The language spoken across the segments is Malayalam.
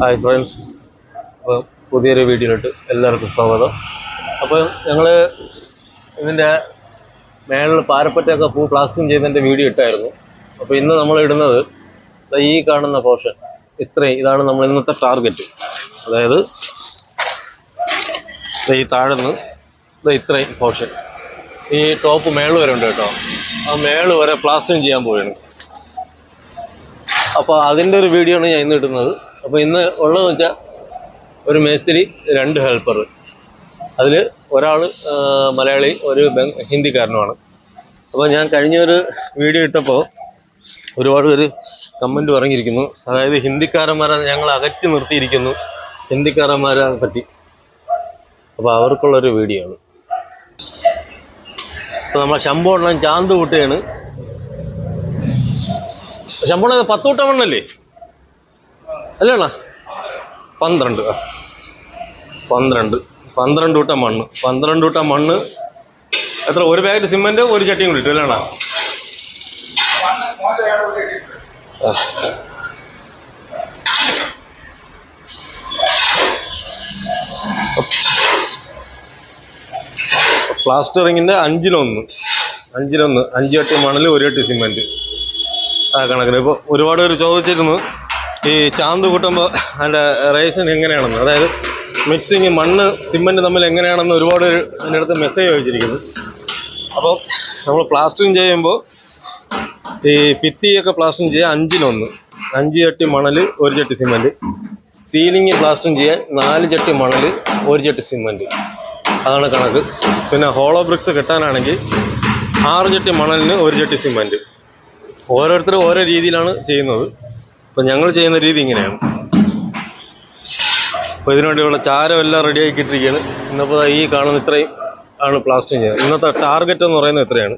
Hi friends. അപ്പോൾ പുതിയൊരു വീഡിയോയിലോട്ട് എല്ലാവർക്കും സ്വാഗതം. അപ്പോൾ ഞങ്ങൾ ഇതിന്റെ മേളിൽ പാരപ്പറ്റൊക്കെ പൂ പ്ലാസ്റ്റിംഗ് ചെയ്തതിന്റെ വീഡിയോ ഇട്ടായിരുന്നു. അപ്പോൾ ഇന്ന് നമ്മൾ ഇടുന്നത് ഈ കാണുന്ന പോർഷൻ ഇത്രയും ഇതാണ് നമ്മൾ ഇന്നത്തെ ടാർഗറ്റ് അതായത് ഈ താഴ്ന്ന് ഇത്രയും പോർഷൻ ഈ ടോപ്പ് മേൾ വരെ ഉണ്ട് കേട്ടോ. ആ മേൾ വരെ പ്ലാസ്റ്റിംഗ് ചെയ്യാൻ പോവുകയാണ് അപ്പോൾ അതിന്റെ ഒരു വീഡിയോ ആണ് ഞാൻ ഇന്ന് ഇടുന്നത്. അപ്പോൾ ഇന്ന് ഉള്ളതെന്ന് വെച്ചാൽ ഒരു മേസ്തിരി രണ്ട് ഹെൽപ്പർ അതിൽ ഒരാൾ മലയാളി ഒരു ഹിന്ദിക്കാരനുമാണ്. അപ്പോൾ ഞാൻ കഴിഞ്ഞ ഒരു വീഡിയോ ഇട്ടപ്പോൾ ഒരുപാട് പേര് കമന്റ് പറഞ്ഞിരിക്കുന്നു. അതായത് ഹിന്ദിക്കാരന്മാരെ ഞങ്ങൾ അകറ്റി നിർത്തിയിരിക്കുന്നു. ഹിന്ദിക്കാരന്മാരെ പറ്റി. അപ്പോൾ അവർക്കുള്ളൊരു വീഡിയോ ആണ്. അപ്പോൾ നമ്മളെ ശമ്പളം ചാന്ത് കൂട്ടുകയാണ് ശമ്പളം പത്ത് കൂട്ടം മണ്ണല്ലേ അല്ലേണ? പന്ത്രണ്ട്. പന്ത്രണ്ട്. പന്ത്രണ്ട് കൂട്ടം മണ്ണ്. പന്ത്രണ്ട് കൂട്ടം മണ്ണ്. എത്ര? ഒരു ബാഗ് സിമെന്റ് ഒരു ചട്ടിയും കൂടി ഇട്ടു അല്ലേണ? പ്ലാസ്റ്ററിങ്ങിന്റെ അഞ്ചിലൊന്ന്. അഞ്ചിലൊന്ന്. അഞ്ച് ചട്ടി മണൽ ഒരു ചട്ടി സിമെന്റ്. ആ കണക്കിന്. ഇപ്പോൾ ഒരുപാട് പേര് ചോദിച്ചിരുന്നു ഈ ചാന്ത് കൂട്ടുമ്പോൾ അതിന്റെ റേഷൻ എങ്ങനെയാണെന്ന്. അതായത് മിക്സിങ് മണ്ണ് സിമെന്റ് തമ്മിൽ എങ്ങനെയാണെന്ന് ഒരുപാട് പേര് എന്റെ അടുത്ത് മെസ്സേജ് ചോദിച്ചിരിക്കുന്നു അപ്പോൾ നമ്മൾ പ്ലാസ്റ്ററിങ് ചെയ്യുമ്പോൾ ഈ ഭിത്തിയൊക്കെ പ്ലാസ്റ്ററിങ് ചെയ്യാൻ അഞ്ചിനൊന്ന് അഞ്ച് ചട്ടി മണൽ ഒരു ചട്ടി സിമെന്റ് സീലിംഗ് പ്ലാസ്റ്ററിങ് ചെയ്യാൻ നാല് ചട്ടി മണൽ ഒരു ചട്ടി സിമെന്റ് അതാണ് കണക്ക്. പിന്നെ ഹോളോ ബ്രിക്സ് കെട്ടാനാണെങ്കിൽ ആറ് ചട്ടി മണലിന് ഒരു ചട്ടി സിമെന്റ് ഓരോരുത്തരും ഓരോ രീതിയിലാണ് ചെയ്യുന്നത്. അപ്പം ഞങ്ങൾ ചെയ്യുന്ന രീതി ഇങ്ങനെയാണ്. അപ്പോൾ ഇതിനുവേണ്ടിയുള്ള ചാരം എല്ലാം റെഡി ആക്കിയിട്ടിരിക്കുകയാണ് ഇന്നിപ്പോൾ ഈ കാണുന്ന ഇത്രയും ആണ് പ്ലാസ്റ്റിക് ചെയ്യുന്നത്. ഇന്നത്തെ ടാർഗറ്റ് എന്ന് പറയുന്നത് ഇത്രയാണ്.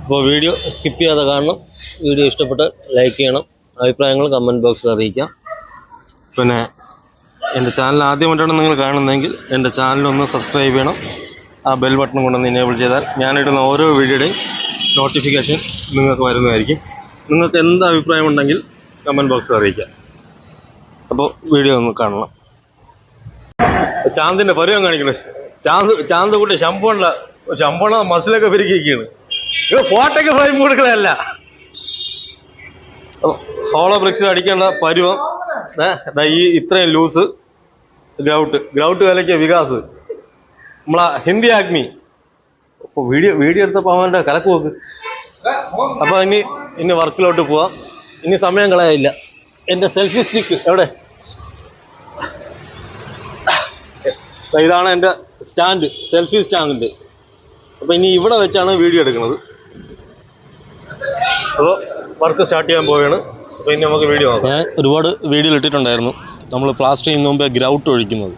അപ്പോൾ വീഡിയോ സ്കിപ്പ് ചെയ്യാതെ കാണണം. വീഡിയോ ഇഷ്ടപ്പെട്ട് ലൈക്ക് ചെയ്യണം. അഭിപ്രായങ്ങൾ കമന്റ് ബോക്സിൽ അറിയിക്കാം. പിന്നെ എന്റെ ചാനൽ ആദ്യമായിട്ടാണ് നിങ്ങൾ കാണുന്നതെങ്കിൽ എന്റെ ചാനലൊന്ന് സബ്സ്ക്രൈബ് ചെയ്യണം. ആ ബെൽ ബട്ടൺ കൊണ്ടൊന്ന് ഇനേബിൾ ചെയ്താൽ ഞാനിടുന്ന ഓരോ വീഡിയോയുടെയും നോട്ടിഫിക്കേഷൻ നിങ്ങൾക്ക് വരുന്നതായിരിക്കും. നിങ്ങൾക്ക് എന്ത് അഭിപ്രായം ഉണ്ടെങ്കിൽ കമന്റ് ബോക്സിൽ അറിയിക്കാം. അപ്പോൾ വീഡിയോ ഒന്ന് കാണണം. ചാന്തിന്റെ പരുവം കാണിക്കണേ. ചാന്ത് ചാന്ത് കൂട്ടി ശമ്പുണ്ട ശമ്പണ മസിലൊക്കെ പെരുക്കിയിരിക്കുകയാണ് ഇത് ഫോട്ടോയ്ക്ക് ഫ്രെയിം കൊടുക്കണല്ല സോളോ ബ്രിക്സിൽ അടിക്കേണ്ട പരുവം. ഈ ഇത്രയും ലൂസ് ഗ്രൗട്ട് ഗ്രൗട്ട് വിലയ്ക്ക് വികാസ്. നമ്മളെ ഹിന്ദി ആഗ്മി. അപ്പോൾ വീഡിയോ വീഡിയോ എടുത്തപ്പോൾ അവന്റെ കലക്ക് പോക്ക് അപ്പോൾ ഇനി ഇനി വർക്കിലോട്ട് പോവാം. ഇനി സമയം കളയാനില്ല. എന്റെ സെൽഫി സ്റ്റിക്ക് എവിടെ? ഇതാണ് എന്റെ സ്റ്റാൻഡ് സെൽഫി സ്റ്റാൻഡിന്റെ അപ്പോൾ ഇനി ഇവിടെ വെച്ചാണ് വീഡിയോ എടുക്കുന്നത്. അപ്പോൾ വർക്ക് സ്റ്റാർട്ട് ചെയ്യാൻ പോവുകയാണ് അപ്പോൾ ഇനി നമുക്ക് വീഡിയോ നോക്കാം. ഞാൻ ഒരുപാട് വീഡിയോ ഇട്ടിട്ടുണ്ടായിരുന്നു. നമ്മൾ പ്ലാസ്റ്റർ ചെയ്യുന്ന മുമ്പേ ഗ്രൗട്ട് ഒഴിക്കുന്നത്.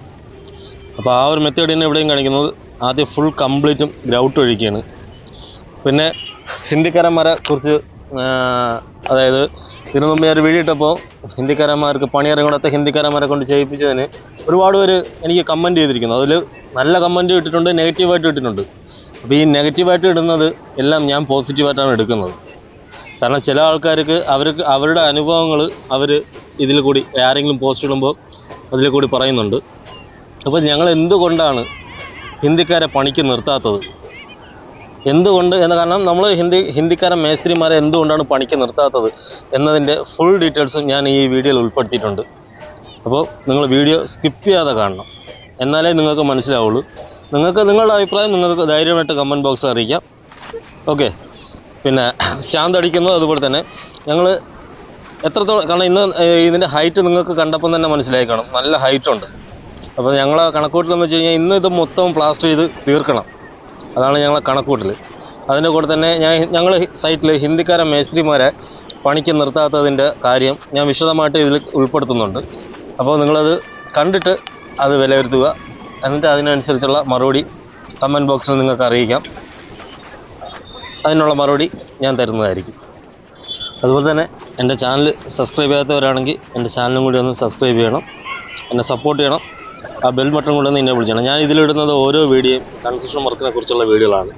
അപ്പോൾ ആ ഒരു മെത്തേഡ് തന്നെ എവിടെയും കാണിക്കുന്നത്. ആദ്യം ഫുൾ കംപ്ലീറ്റും ഗ്രൗട്ട് ഒഴിക്കുകയാണ്. പിന്നെ ഹിന്ദിക്കാരന്മാരെ കുറിച്ച് അതായത് ഇതിനു മുമ്പ് ഒരു വീഡിയോ ഇട്ടപ്പോൾ ഹിന്ദിക്കാരന്മാർക്ക് പണിയിറങ്ങാത്ത ഹിന്ദിക്കാരന്മാരെ കൊണ്ട് ചെയ്യിപ്പിച്ചതിന് ഒരുപാട് പേര് എനിക്ക് കമന്റ് ചെയ്തിരിക്കുന്നു. അതിൽ നല്ല കമന്റ് ഇട്ടിട്ടുണ്ട് നെഗറ്റീവായിട്ട് ഇട്ടിട്ടുണ്ട്. അപ്പോൾ ഈ നെഗറ്റീവായിട്ട് ഇടുന്നത് എല്ലാം ഞാൻ പോസിറ്റീവായിട്ടാണ് എടുക്കുന്നത്. കാരണം ചില ആൾക്കാർക്ക് അവർക്ക് അവരുടെ അനുഭവങ്ങൾ അവർ ഇതിൽ കൂടി ആരെങ്കിലും പോസ്റ്റ് ഇടുമ്പോൾ അതിൽ കൂടി പറയുന്നുണ്ട്. അപ്പോൾ ഞങ്ങൾ എന്തുകൊണ്ടാണ് ഹിന്ദിക്കാരെ പണിക്ക് നിർത്താത്തത്. എന്തുകൊണ്ട്? എന്ന കാരണം നമ്മൾ ഹിന്ദി ഹിന്ദിക്കാരൻ മേസ്ത്രിമാരെ എന്തുകൊണ്ടാണ് പണിക്ക് നിർത്താത്തത്? എന്നതിന്റെ ഫുൾ ഡീറ്റെയിൽസും ഞാൻ ഈ വീഡിയോയിൽ ഉൾപ്പെടുത്തിയിട്ടുണ്ട്. അപ്പോൾ നിങ്ങൾ വീഡിയോ സ്കിപ്പ് ചെയ്യാതെ കാണണം. എന്നാലേ നിങ്ങൾക്ക് മനസ്സിലാവുള്ളൂ. നിങ്ങൾക്ക് നിങ്ങളുടെ അഭിപ്രായം നിങ്ങൾക്ക് ധൈര്യമായിട്ട് കമന്റ് ബോക്സിൽ അറിയിക്കാം. ഓക്കെ പിന്നെ ചാന്തടിക്കുന്നത് അതുപോലെ തന്നെ. ഞങ്ങൾ എത്രത്തോളം കാരണം ഇന്ന് ഇതിന്റെ ഹൈറ്റ് നിങ്ങൾക്ക് കണ്ടപ്പം തന്നെ മനസ്സിലായി കാണും. നല്ല ഹൈറ്റ് ഉണ്ട്. അപ്പോൾ ഞങ്ങളെ കണക്കൂട്ടലെന്ന് വെച്ച് കഴിഞ്ഞാൽ ഇന്ന് ഇത് മൊത്തം പ്ലാസ്റ്റർ ചെയ്ത് തീർക്കണം. അതാണ് ഞങ്ങളെ കണക്കൂട്ടിൽ അതിന്റെ കൂടെ തന്നെ ഞാൻ ഞങ്ങൾ സൈറ്റിൽ ഹിന്ദിക്കാരൻ മേസ്ത്രിമാരെ പണിക്ക് നിർത്താത്തതിന്റെ കാര്യം ഞാൻ വിശദമായിട്ട് ഇതിൽ ഉൾപ്പെടുത്തുന്നുണ്ട്. അപ്പോൾ നിങ്ങളത് കണ്ടിട്ട് അത് വിലയിരുത്തുക. എന്നിട്ട് അതിനനുസരിച്ചുള്ള മറുപടി കമന്റ് ബോക്സിൽ നിങ്ങൾക്ക് അറിയിക്കാം. അതിനുള്ള മറുപടി ഞാൻ തരുന്നതായിരിക്കും. അതുപോലെ തന്നെ എന്റെ ചാനൽ സബ്സ്ക്രൈബ് ചെയ്യാത്തവരാണെങ്കിൽ എന്റെ ചാനലും കൂടി ഒന്ന് സബ്സ്ക്രൈബ് ചെയ്യണം. എന്നെ സപ്പോർട്ട് ചെയ്യണം. ആ ബെൽ ബട്ടൺ കൊണ്ടുവന്ന് എന്നെ വിളിച്ചാണ്. ഞാൻ ഇതിലിടുന്നത് ഓരോ വീഡിയോയും കൺസ്ട്രക്ഷൻ വർക്കിനെ കുറിച്ചുള്ള വീഡിയോകളാണ്.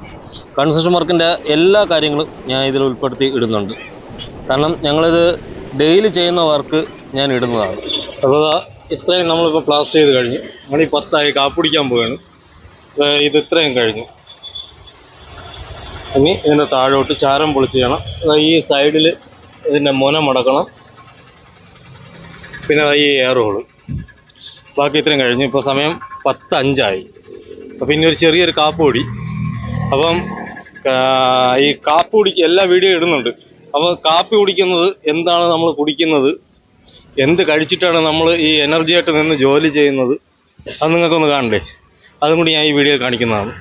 കൺസ്ട്രക്ഷൻ വർക്കിന്റെ എല്ലാ കാര്യങ്ങളും ഞാൻ ഇതിൽ ഉൾപ്പെടുത്തി ഇടുന്നുണ്ട്. കാരണം ഞങ്ങളിത് ഡെയിലി ചെയ്യുന്ന വർക്ക് ഞാൻ ഇടുന്നതാണ്. അപ്പോൾ ഇത്രയും നമ്മളിപ്പോൾ പ്ലാസ്റ്റർ ചെയ്ത് കഴിഞ്ഞു. മണി പത്തായി കാപ്പിടിക്കാൻ പോവുകയാണ് ഇത് ഇത്രയും കഴിഞ്ഞു. ഇനി ഇതിന്റെ താഴോട്ട് ചാരം പൊളിച്ച് ചെയ്യണം. ഈ സൈഡിൽ ഇതിന്റെ മുന മടക്കണം. പിന്നെ ഈ എയർ ഹോൾ ബാക്കി ഇത്രയും കഴിഞ്ഞു. ഇപ്പോൾ സമയം പത്ത് അഞ്ചായി അപ്പം പിന്നെ ഒരു ചെറിയൊരു കാപ്പ് കൂടി അപ്പം ഈ കാപ്പി കുടിക്കുക എല്ലാ വീഡിയോ ഇടുന്നുണ്ട്. അപ്പോൾ കാപ്പി കുടിക്കുന്നത് എന്താണ് നമ്മൾ കുടിക്കുന്നത്? എന്ത് കഴിച്ചിട്ടാണ് നമ്മൾ ഈ എനർജി ആയിട്ട് നിന്ന് ജോലി ചെയ്യുന്നത്? അത് നിങ്ങൾക്കൊന്ന് കാണണ്ടേ? അതും കൂടി ഞാൻ ഈ വീഡിയോ കാണിക്കുന്നതാണ്.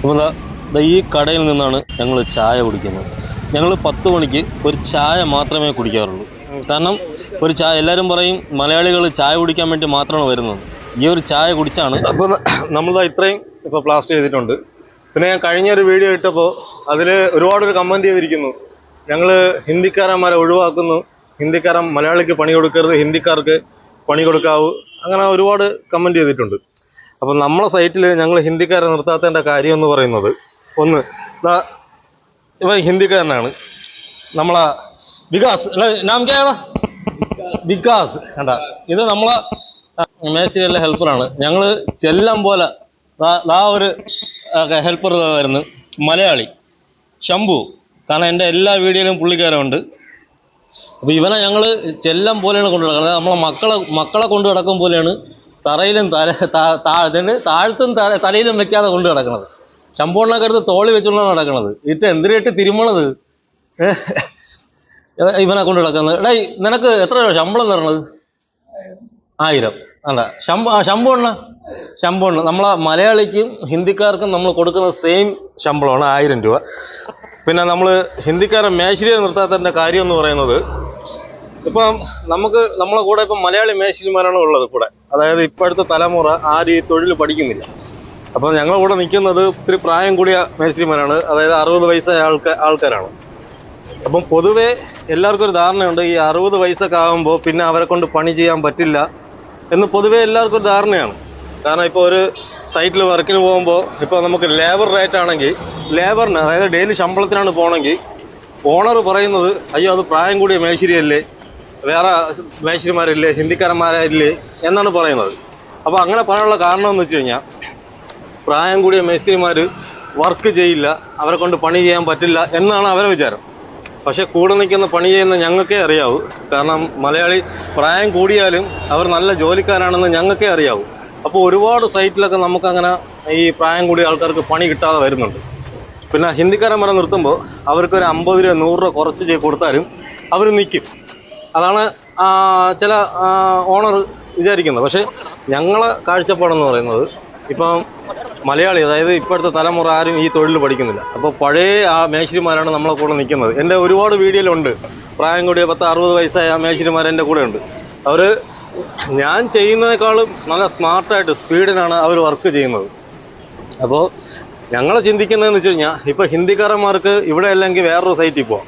അപ്പോൾ ഈ കടയിൽ നിന്നാണ് ഞങ്ങൾ ചായ കുടിക്കുന്നത്. ഞങ്ങൾ പത്ത് മണിക്ക് ഒരു ചായ മാത്രമേ കുടിക്കാറുള്ളൂ. കാരണം ഒരു ചായ എല്ലാവരും പറയും മലയാളികൾ ചായ കുടിക്കാൻ വേണ്ടി മാത്രമാണ് വരുന്നത്. ഈ ഒരു ചായ കുടിച്ചാണ് അപ്പോൾ നമ്മൾ ഇത്രയും ഇപ്പോൾ പ്ലാസ്റ്റ് ചെയ്തിട്ടുണ്ട്. പിന്നെ ഞാൻ കഴിഞ്ഞ ഒരു വീഡിയോ ഇട്ടപ്പോൾ അതിൽ ഒരുപാട് ഒരു കമന്റ് ചെയ്തിരിക്കുന്നു. ഞങ്ങൾ ഹിന്ദിക്കാരന്മാരെ ഒഴിവാക്കുന്നു. ഹിന്ദിക്കാരൻ മലയാളിക്ക് പണി കൊടുക്കരുത് ഹിന്ദിക്കാർക്ക് പണി കൊടുക്കാവൂ. അങ്ങനെ ഒരുപാട് കമന്റ് ചെയ്തിട്ടുണ്ട്. അപ്പം നമ്മളെ സൈറ്റിൽ ഞങ്ങൾ ഹിന്ദിക്കാരെ നിർത്താത്തതിന്റെ കാര്യം എന്ന് പറയുന്നത് ഒന്ന് ഇവൻ ഹിന്ദിക്കാരനാണ്. നമ്മളെ വികാസ് നാം കേടാ വികാസ് കണ്ട. ഇത് നമ്മളെ മേസ്ത്രിയുടെ ഹെൽപ്പറാണ്. ഞങ്ങൾ ചെല്ലം പോലെ ദാ ഒരു ഹെൽപ്പർ വരുന്നു. മലയാളി. ശംഭു. കാരണം എന്റെ എല്ലാ വീഡിയോയിലും പുള്ളിക്കാരുണ്ട്. അപ്പോൾ ഇവനെ ഞങ്ങൾ ചെല്ലം പോലെയാണ് കൊണ്ടു നടക്കുന്നത് നമ്മളെ മക്കളെ മക്കളെ കൊണ്ടു നടക്കും പോലെയാണ് തറയിലും തല താ- താ- ഇതിന് താഴത്തും തല തലയിലും വെക്കാതെ കൊണ്ടു നടക്കുന്നത്. ശമ്പൂണ്ണൊക്കെ തോളി വെച്ചുകൊണ്ടാണ് നടക്കുന്നത്. ഇട്ട് എന്തിനായിട്ട് തിരുമണത്? ഇവനെ കൊണ്ട് നടക്കുന്നത് എടാ നിനക്ക് എത്ര രൂപ ശമ്പളം തരണത്? ആയിരം. അല്ല ശമ്പ ശമ്പൂണ്ണ ശമ്പൂണ്ണ നമ്മളെ മലയാളിക്കും ഹിന്ദിക്കാർക്കും നമ്മൾ കൊടുക്കുന്ന സെയിം ശമ്പളമാണ് ആയിരം രൂപ. പിന്നെ നമ്മൾ ഹിന്ദിക്കാരെ മേശരിയെ നിർത്താത്തതിന്റെ കാര്യം എന്ന് പറയുന്നത് ഇപ്പം നമുക്ക് നമ്മളെ കൂടെ ഇപ്പം മലയാളി മേശരിമാരാണ് ഉള്ളത് കൂടെ. അതായത് ഇപ്പോഴത്തെ തലമുറ ആരും ഈ തൊഴിൽ പഠിക്കുന്നില്ല. അപ്പം ഞങ്ങളുടെ കൂടെ നിൽക്കുന്നത് ഒത്തിരി പ്രായം കൂടിയ മേശരിമാരാണ്. അതായത് അറുപത് വയസ്സായ ആൾക്കാരാണ്. അപ്പം പൊതുവേ എല്ലാവർക്കും ഒരു ധാരണയുണ്ട് ഈ അറുപത് വയസ്സൊക്കെ ആകുമ്പോൾ പിന്നെ അവരെ കൊണ്ട് പണി ചെയ്യാൻ പറ്റില്ല എന്ന് പൊതുവേ എല്ലാവർക്കും ഒരു ധാരണയാണ്. കാരണം ഇപ്പോൾ ഒരു സൈറ്റിൽ വർക്കിന് പോകുമ്പോൾ ഇപ്പോൾ നമുക്ക് ലേബർ റേറ്റ് ആണെങ്കിൽ ലേബറിന് അതായത് ഡെയിലി ശമ്പളത്തിനാണ് പോകണമെങ്കിൽ ഓണർ പറയുന്നത് അയ്യോ അത് പ്രായം കൂടിയ മേശരിയല്ലേ വേറെ മേശിരിമാരില്ലേ ഹിന്ദിക്കാരന്മാരില്ലേ എന്നാണ് പറയുന്നത്. അപ്പോൾ അങ്ങനെ പറയാനുള്ള കാരണം എന്ന് വെച്ച് കഴിഞ്ഞാൽ പ്രായം കൂടിയ മേസ്തിരിമാർ വർക്ക് ചെയ്യില്ല അവരെ കൊണ്ട് പണി ചെയ്യാൻ പറ്റില്ല എന്നാണ് അവരെ വിചാരം. പക്ഷെ കൂടെ നിൽക്കുന്ന പണി ചെയ്യുന്ന ഞങ്ങൾക്കേ അറിയാവൂ. കാരണം മലയാളി പ്രായം കൂടിയാലും അവർ നല്ല ജോലിക്കാരാണെന്ന് ഞങ്ങൾക്കേ അറിയാവൂ. അപ്പോൾ ഒരുപാട് സൈറ്റിലൊക്കെ നമുക്കങ്ങനെ ഈ പ്രായം കൂടിയ ആൾക്കാർക്ക് പണി കിട്ടാതെ വരുന്നുണ്ട്. പിന്നെ ഹിന്ദിക്കാരൻ ഹിന്ദിക്കാരന്മാരെ നിർത്തുമ്പോൾ അവർക്ക് ഒരു അമ്പത് രൂപ നൂറ് രൂപ കുറച്ച് കൊടുത്താലും അവർ നിൽക്കും. അതാണ് ചില ഓണർ വിചാരിക്കുന്നത്. പക്ഷേ ഞങ്ങളെ കാഴ്ചപ്പാടെന്ന് പറയുന്നത് ഇപ്പം മലയാളി അതായത് ഇപ്പോഴത്തെ തലമുറ ആരും ഈ തൊഴിൽ പഠിക്കുന്നില്ല. അപ്പോൾ പഴയ ആ മേശരിമാരാണ് നമ്മളെ കൂടെ നിൽക്കുന്നത്. എന്റെ ഒരുപാട് വീഡിയോയിലുണ്ട്. പ്രായം കൂടിയ പത്ത് അറുപത് വയസ്സായ ആ മേശരിമാർ എന്റെ കൂടെ ഉണ്ട് അവർ ഞാൻ ചെയ്യുന്നതിനേക്കാളും നല്ല സ്മാർട്ടായിട്ട് സ്പീഡിനാണ് അവർ വർക്ക് ചെയ്യുന്നത്. അപ്പോൾ ഞങ്ങൾ ചിന്തിക്കുന്നതെന്ന് വെച്ച് കഴിഞ്ഞാൽ ഇപ്പോൾ ഹിന്ദിക്കാരന്മാർക്ക് ഇവിടെ അല്ലെങ്കിൽ വേറൊരു സൈറ്റിൽ പോവാം.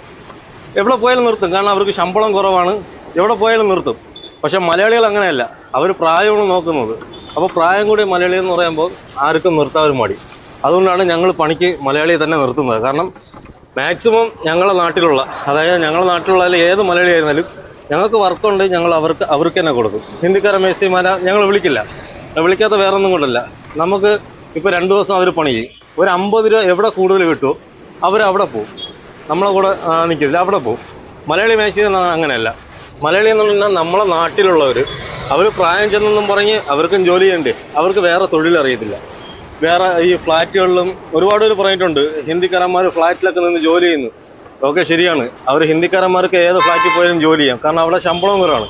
എവിടെ പോയാലും നിർത്തും. കാരണം അവർക്ക് ശമ്പളം കുറവാണ്. എവിടെ പോയാലും നിർത്തും. പക്ഷെ മലയാളികൾ അങ്ങനെയല്ല. അവർ പ്രായമാണ് നോക്കുന്നത്. അപ്പോൾ പ്രായം കൂടി മലയാളി എന്ന് പറയുമ്പോൾ ആർക്കും നിർത്താൻ മടി. അതുകൊണ്ടാണ് ഞങ്ങൾ പണിക്ക് മലയാളിയെ തന്നെ നിർത്തുന്നത്. കാരണം മാക്സിമം ഞങ്ങളുടെ നാട്ടിലുള്ള അതായത് ഞങ്ങളുടെ നാട്ടിലുള്ള ഏത് മലയാളി ആയിരുന്നാലും ഞങ്ങൾക്ക് വർക്കുണ്ട് ഞങ്ങൾ അവർക്ക് അവർക്ക് തന്നെ കൊടുക്കും. ഹിന്ദിക്കാരെ മേസ്തിമാര ഞങ്ങൾ വിളിക്കില്ല. വിളിക്കാത്ത വേറൊന്നും കൊണ്ടല്ല. നമുക്ക് ഇപ്പോൾ രണ്ട് ദിവസം അവർ പണി ചെയ്യും. ഒരു അമ്പത് രൂപ എവിടെ കൂടുതൽ കിട്ടുമോ അവർ അവിടെ പോവും. നമ്മളെ കൂടെ നിൽക്കില്ല അവിടെ പോവും. മലയാളി മേശയിൽ അങ്ങനെയല്ല. മലയാളി എന്ന് പറഞ്ഞാൽ നമ്മളെ നാട്ടിലുള്ളവർ അവർ പ്രായം ചെന്നെന്നും പറഞ്ഞ് അവർക്കും ജോലി ചെയ്യണ്ടേ? അവർക്ക് വേറെ തൊഴിലറിയത്തില്ല. വേറെ ഈ ഫ്ലാറ്റുകളിലും ഒരുപാട് പേര് പറഞ്ഞിട്ടുണ്ട് ഹിന്ദിക്കാരന്മാർ ഫ്ലാറ്റിലൊക്കെ നിന്ന് ജോലി ചെയ്യുന്നു. ഓക്കെ ശരിയാണ്. അവർ ഹിന്ദിക്കാരന്മാർക്ക് ഏത് ഫ്ലാറ്റിൽ പോയാലും ജോലി ചെയ്യാം. കാരണം അവിടെ ശമ്പളം കുറവാണ്.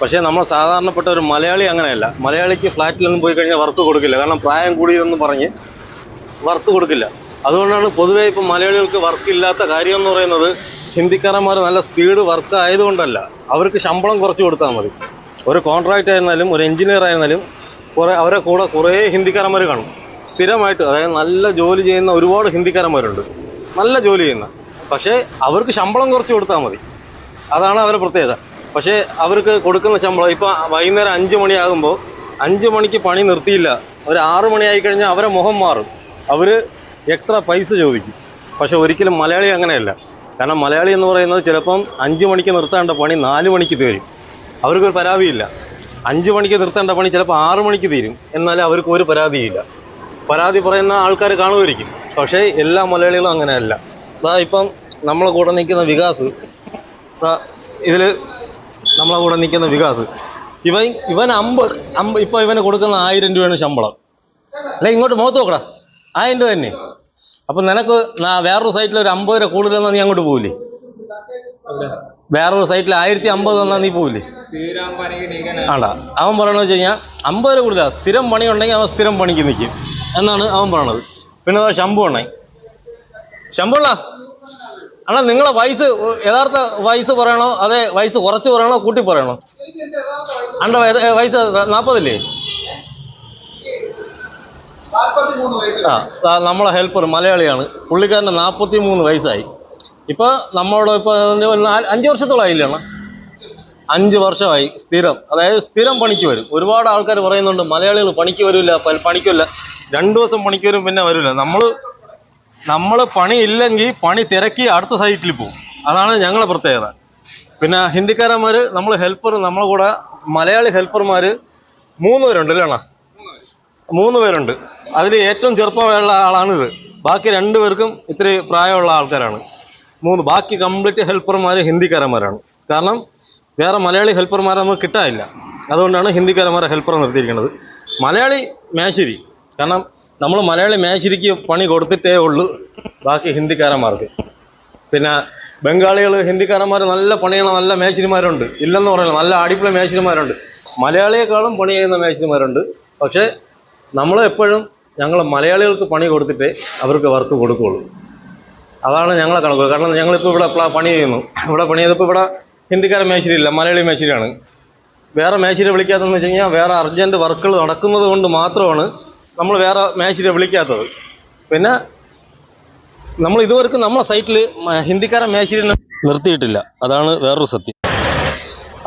പക്ഷേ നമ്മൾ സാധാരണപ്പെട്ട ഒരു മലയാളി അങ്ങനെയല്ല. മലയാളിക്ക് ഫ്ലാറ്റിലൊന്നും പോയി കഴിഞ്ഞാൽ വർക്ക് കൊടുക്കില്ല. കാരണം പ്രായം കൂടിയതെന്ന് പറഞ്ഞ് വർക്ക് കൊടുക്കില്ല. അതുകൊണ്ടാണ് പൊതുവേ ഇപ്പം മലയാളികൾക്ക് വർക്ക് ഇല്ലാത്ത എന്ന് പറയുന്നത് ഹിന്ദിക്കാരന്മാർ നല്ല സ്പീഡ് വർക്ക് ആയതുകൊണ്ടല്ല അവർക്ക് ശമ്പളം കുറച്ച് കൊടുത്താൽ മതി. ഒരു കോൺട്രാക്റ്റ് ആയിരുന്നാലും ഒരു എഞ്ചിനീയർ ആയിരുന്നാലും കുറേ അവരെ കൂടെ കുറേ ഹിന്ദിക്കാരന്മാർ കാണും. സ്ഥിരമായിട്ട് അതായത് നല്ല ജോലി ചെയ്യുന്ന ഒരുപാട് ഹിന്ദിക്കാരന്മാരുണ്ട്. നല്ല ജോലി ചെയ്യുന്ന. പക്ഷേ അവർക്ക് ശമ്പളം കുറച്ച് കൊടുത്താൽ മതി. അതാണ് അവരുടെ പ്രത്യേകത. പക്ഷേ അവർക്ക് കൊടുക്കുന്ന ശമ്പളം ഇപ്പം വൈകുന്നേരം അഞ്ച് മണിയാകുമ്പോൾ അഞ്ച് മണിക്ക് പണി നിർത്തിയില്ല. ഒരു ആറ് മണിയായി കഴിഞ്ഞാൽ അവരെ മുഖം മാറും. അവർ എക്സ്ട്രാ പൈസ ചോദിക്കും. പക്ഷെ ഒരിക്കലും മലയാളി അങ്ങനെയല്ല. കാരണം മലയാളി എന്ന് പറയുന്നത് ചിലപ്പം അഞ്ച് മണിക്ക് നിർത്തേണ്ട പണി നാല് മണിക്ക് തീരും. അവർക്കൊരു പരാതിയില്ല. അഞ്ച് മണിക്ക് നിർത്തേണ്ട പണി ചിലപ്പോൾ ആറ് മണിക്ക് തീരും. എന്നാലും അവർക്ക് ഒരു പരാതിയില്ല. പരാതി പറയുന്ന ആൾക്കാർ കാണുമായിരിക്കും. പക്ഷേ എല്ലാ മലയാളികളും അങ്ങനെയല്ല. അതാ ഇപ്പം നമ്മളെ കൂടെ നിൽക്കുന്ന വികാസ് ഇതിൽ നമ്മളെ കൂടെ നിൽക്കുന്ന വികാസ്. ഇവൻ ഇവൻ അമ്പത് അമ്പ ഇപ്പം ഇവന് കൊടുക്കുന്ന ആയിരം രൂപയാണ് ശമ്പളം. അല്ലെ ഇങ്ങോട്ട് മുഖത്ത് നോക്കടാ. ആയിരം രൂപ തന്നെ. അപ്പം നിനക്ക് വേറൊരു സൈറ്റിൽ ഒരു അമ്പത് രൂപ കൂടുതൽ തന്നാൽ നീ അങ്ങോട്ട് പോവില്ലേ? വേറൊരു സൈറ്റിൽ ആയിരത്തി അമ്പത് തന്നാൽ നീ പോവില്ലേ? ആണ്ട. അവൻ പറയണത് വെച്ച് കഴിഞ്ഞാൽ അമ്പത് രൂപ കൂടുതലാണ് സ്ഥിരം പണി ഉണ്ടെങ്കിൽ അവൻ സ്ഥിരം പണിക്ക് നിൽക്കും എന്നാണ് അവൻ പറയണത്. പിന്നെ അതാ ശമ്പു ഉണ്ണേ ശമ്പുള്ള അണ്ണാ. നിങ്ങളെ വയസ്സ് യഥാർത്ഥ വയസ്സ് പറയണോ? അതെ വയസ്സ് കുറച്ച് പറയണോ? കൂട്ടി പറയണോ? അണ്ട വയസ്സ് നാൽപ്പതില്ലേ ആ നമ്മളെ ഹെൽപ്പർ മലയാളിയാണ്. പുള്ളിക്കാരന് നാൽപ്പത്തി മൂന്ന് വയസ്സായി. ഇപ്പോൾ നമ്മളോട് ഇപ്പോൾ അഞ്ച് വർഷത്തോളായില്ലേ അണ്ണാ? അഞ്ച് വർഷമായി സ്ഥിരം. അതായത് സ്ഥിരം പണിക്ക് വരും. ഒരുപാട് ആൾക്കാർ പറയുന്നുണ്ട് മലയാളികൾ പണിക്ക് വരില്ല പണിക്കില്ല. രണ്ടു ദിവസം പണിക്ക് വരും പിന്നെ വരില്ല നമ്മൾ നമ്മൾ പണി ഇല്ലെങ്കിൽ പണി തിരക്കി അടുത്ത സൈറ്റിൽ പോകും. അതാണ് ഞങ്ങളെ പ്രത്യേകത. പിന്നെ ഹിന്ദിക്കാരന്മാർ നമ്മൾ ഹെൽപ്പർ നമ്മളെ കൂടെ മലയാളി ഹെൽപ്പർമാർ മൂന്ന് പേരുണ്ട് അല്ലേ മൂന്ന് പേരുണ്ട്. അതിൽ ഏറ്റവും ചെറുപ്പമുള്ള ആളാണിത്. ബാക്കി രണ്ടു പേർക്കും ഇത്തിരി പ്രായമുള്ള ആൾക്കാരാണ്. മൂന്ന് ബാക്കി കംപ്ലീറ്റ് ഹെൽപ്പർമാർ ഹിന്ദിക്കാരന്മാരാണ്. കാരണം വേറെ മലയാളി ഹെൽപ്പർമാരെ നമുക്ക് കിട്ടാനില്ല. അതുകൊണ്ടാണ് ഹിന്ദിക്കാരന്മാരെ ഹെൽപ്പർ നിർത്തിയിരിക്കുന്നത്. മലയാളി മേശരി. കാരണം നമ്മൾ മലയാളി മേശരിക്ക് പണി കൊടുത്തിട്ടേ ഉള്ളൂ ബാക്കി ഹിന്ദിക്കാരന്മാർക്ക്. പിന്നെ ബംഗാളികൾ ഹിന്ദിക്കാരന്മാർ നല്ല പണിയുള്ള നല്ല മേശരിമാരുണ്ട്. ഇല്ലെന്ന് പറയില്ല നല്ല അടിപൊളി മേശരിമാരുണ്ട്. മലയാളിയെക്കാളും പണി ചെയ്യുന്ന മേശിരിമാരുണ്ട്. പക്ഷേ നമ്മൾ എപ്പോഴും ഞങ്ങൾ മലയാളികൾക്ക് പണി കൊടുത്തിട്ടേ അവർക്ക് വർക്ക് കൊടുക്കുകയുള്ളൂ. അതാണ് ഞങ്ങളെ കണക്ക്. കാരണം ഞങ്ങളിപ്പോൾ ഇവിടെ പണി ചെയ്യുന്നു. ഇവിടെ പണി ചെയ്തപ്പോൾ ഇവിടെ ഹിന്ദിക്കാരൻ മേശിരി ഇല്ല മലയാളി മേശിരിയാണ്. വേറെ മേശിരി വിളിക്കാത്തതെന്ന് വെച്ച് കഴിഞ്ഞാൽ വേറെ അർജന്റ് വർക്കുകൾ നടക്കുന്നത് കൊണ്ട് മാത്രമാണ് നമ്മൾ വേറെ മേശിരി വിളിക്കാത്തത്. പിന്നെ നമ്മൾ ഇതുവരെക്കും നമ്മളെ സൈറ്റിൽ ഹിന്ദിക്കാരൻ മേശിരി നിർത്തിയിട്ടില്ല. അതാണ് വേറൊരു സത്യം.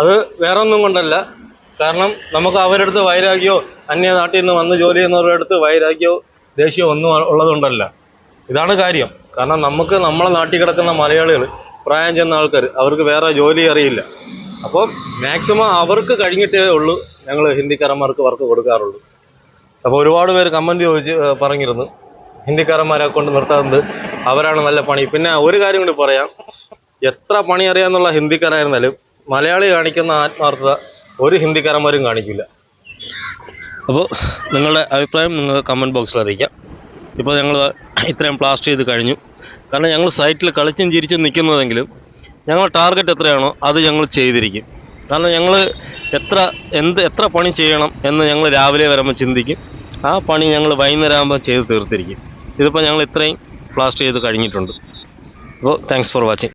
അത് വേറൊന്നും കൊണ്ടല്ല. കാരണം നമുക്ക് അവരുടെ അടുത്ത് വൈരാഗ്യമോ അന്യനാട്ടിൽ നിന്ന് വന്ന് ജോലി ചെയ്യുന്നവരുടെ അടുത്ത് വൈരാഗ്യമോ ദേഷ്യമോ ഒന്നും ഉള്ളതുകൊണ്ടല്ല. ഇതാണ് കാര്യം. കാരണം നമുക്ക് നമ്മളെ നാട്ടിൽ കിടക്കുന്ന മലയാളികൾ പ്രായം ചെന്ന ആൾക്കാർ അവർക്ക് വേറെ ജോലി അറിയില്ല. അപ്പോൾ മാക്സിമം അവർക്ക് കഴിഞ്ഞിട്ടേ ഉള്ളൂ ഞങ്ങൾ ഹിന്ദിക്കാരന്മാർക്ക് വർക്ക് കൊടുക്കാറുള്ളൂ. അപ്പോൾ ഒരുപാട് പേര് കമന്റ് ചോദിച്ച് പറഞ്ഞിരുന്നു. ഹിന്ദിക്കാരന്മാരെ കൊണ്ട് നിർത്താറുണ്ട് അവരാണ് നല്ല പണി. പിന്നെ ഒരു കാര്യം കൂടി പറയാം. എത്ര പണി അറിയാമെന്നുള്ള ഹിന്ദിക്കാരായിരുന്നാലും മലയാളി കാണിക്കുന്ന ആത്മാർത്ഥത ഒരു ഹിന്ദിക്കാരന്മാരും കാണിക്കില്ല. അപ്പോൾ നിങ്ങളുടെ അഭിപ്രായം നിങ്ങൾ കമന്റ് ബോക്സിൽ അറിയിക്കാം. ഇപ്പോൾ ഞങ്ങൾ ഇത്രയും പ്ലാസ്റ്റ് ചെയ്ത് കഴിഞ്ഞു. കാരണം ഞങ്ങൾ സൈറ്റിൽ കളിച്ചും ചിരിച്ചും നിൽക്കുന്നതെങ്കിലും ഞങ്ങൾ ടാർഗറ്റ് എത്രയാണോ അത് ഞങ്ങൾ ചെയ്തിരിക്കും. കാരണം ഞങ്ങൾ എത്ര എന്ത് എത്ര പണി ചെയ്യണം എന്ന് ഞങ്ങൾ രാവിലെ വരുമ്പോൾ ചിന്തിക്കും. ആ പണി ഞങ്ങൾ വൈകുന്നേരം ആകുമ്പോൾ ചെയ്ത് തീർത്തിരിക്കും. ഇതിപ്പോൾ ഞങ്ങൾ ഇത്രയും പ്ലാസ്റ്റർ ചെയ്ത് കഴിഞ്ഞിട്ടുണ്ട്. അപ്പോൾ താങ്ക്സ് ഫോർ വാച്ചിങ്